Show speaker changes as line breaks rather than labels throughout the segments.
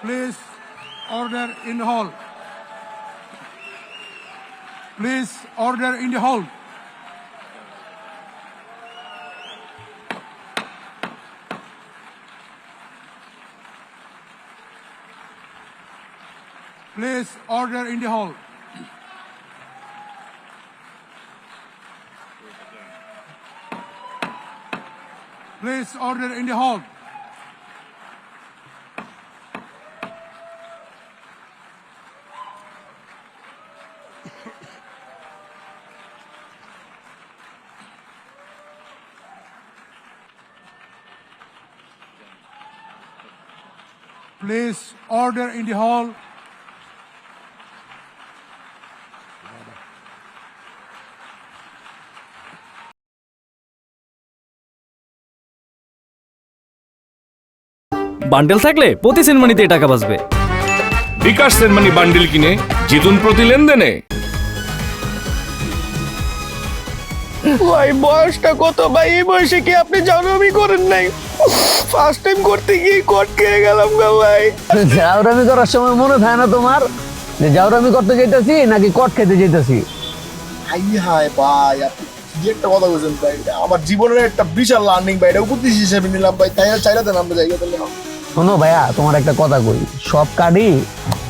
Please order in the hall. Please order in the hall. Please order in the hall. Please order in the hall. Please order in the hall.
Bundle থাকলে প্রতি সেনমানিতে টাকা বাঁচবে
বিকাশ send money bundle কিনে জিতুন প্রতি লেনদেনে।
ভাই বয়সটা কত ভাই? এই বয়সে কি আপনি জানামি করেন নাই? ফার্স্ট টাইম করতে গিয়ে কট খেয়ে গেলাম গা ভাই।
জাউরামি করার সময় মনে থাকে না তোমার? যে জাউরামি করতে যেতেছি নাকি কট খেতে যেতেছি
হাই হাই ভাই আপনি কি একটা কথা বলছেন ভাই? আমার জীবনের একটা বিশাল লার্নিং ভাই এটা উপদেশ হিসেবে নিলাম ভাই। তাই চাইলাতে নামতে জায়গা তাহলে।
শোনো ভাইয়া তোমার একটা কথা কই। সব কার্ডই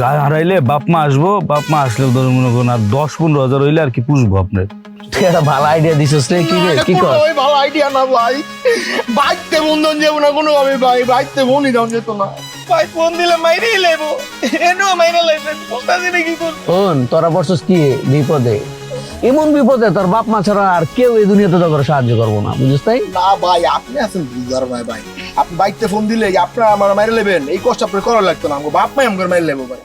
গা হারাইলে বাপ মা আসব বাপ মা আসলে ধরুন মনে করুন আর দশ পনেরো হাজার হইলে আর কি পুষবো আপনার।
তুই একটা ভালো আইডিয়া দিছিস রে কি রে কি কর?
ওই ভালো আইডিয়া না ভাই। বাইকতে বন্ধন যাব না কোনো ভাবে ভাই বাইকতে বনি দাও যেত না।
ভাই ফোন দিলে মাইরে লেবো। এনো মাইরে লাইছে বলতাছি না কি করব
তোরা বসছিস কি বিপদে? এমন বিপদে তোর বাপ মা ছাড়া আর কেউ এই দুনিয়াতে তোর সাহায্য করব না, বুঝিস তাই?
না ভাই, আপনি আছেন বুঝার ভাই ভাই। আপনি বাইকতে ফোন দিলে আপনারা আমার মাইরে নেবেন। এই কষ্ট আপনার করা লাগতো না, আমাকে বাপ মাই আমার মাইরে নেব ভাই।